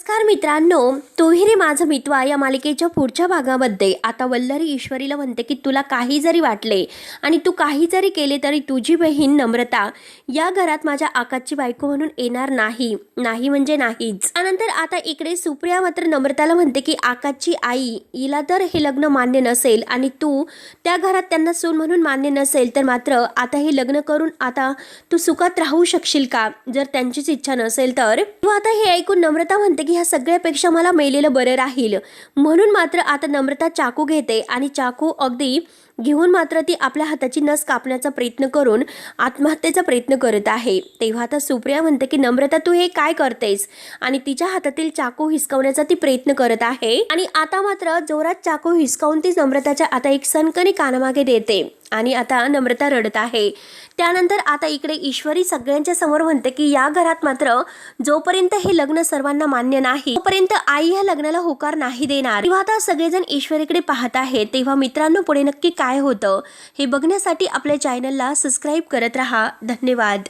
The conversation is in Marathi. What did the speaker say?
नमस्कार मित्रांनो तोही रे माझं मित्वा या मालिकेच्या पुढच्या भागामध्ये. आता वल्लरी ईश्वरीला म्हणते की तुला काही जरी वाटले आणि तू काही जरी केले तरी तुझी बहीण नम्रता या घरात माझ्या आकाशची बायको म्हणून येणार नाही. नाही म्हणजे नाहीच. त्यानंतर आता इकडे सुप्रिया मात्र नम्रताला म्हणते की आकाशची आई हिला तर हे लग्न मान्य नसेल आणि तू त्या घरात त्यांना सून म्हणून मान्य नसेल तर मात्र आता हे लग्न करून आता तू सुखात राहू शकशील का? जर त्यांचीच इच्छा नसेल तर. तू आता हे ऐकून नम्रता म्हणते की ह्या सगळ्यापेक्षा मला मेलेलं बरं राहील. म्हणून मात्र आता नम्रता चाकू घेते आणि चाकू अगदी घेऊन मात्र ती आपल्या हाताची नस कापण्याचा प्रयत्न करून आत्महत्येचा प्रयत्न करत आहे. तेव्हा आता सुप्रिया म्हणते की नम्रता तू हे काय करतेस? आणि तिच्या हातातील चाकू हिसकवण्याचा ती प्रयत्न करत आहे. आणि आता मात्र जोरात चाकू हिसकावून ती नम्रताच्या आता एक सनकणी कानामागे देते. आणि आता नम्रता रडत आहे. त्यानंतर आता इकडे ईश्वरी सगळ्यांच्या समोर म्हणते की या घरात मात्र जोपर्यंत हे लग्न सर्वांना मान्य नाही तोपर्यंत आई ह्या लग्नाला होकार नाही देणार. तेव्हा आता सगळेजण ईश्वरीकडे पाहत आहेत. तेव्हा मित्रांनो पुढे नक्की काय होतं हे बघण्यासाठी आपल्या चॅनलला सबस्क्राईब करत राहा. धन्यवाद.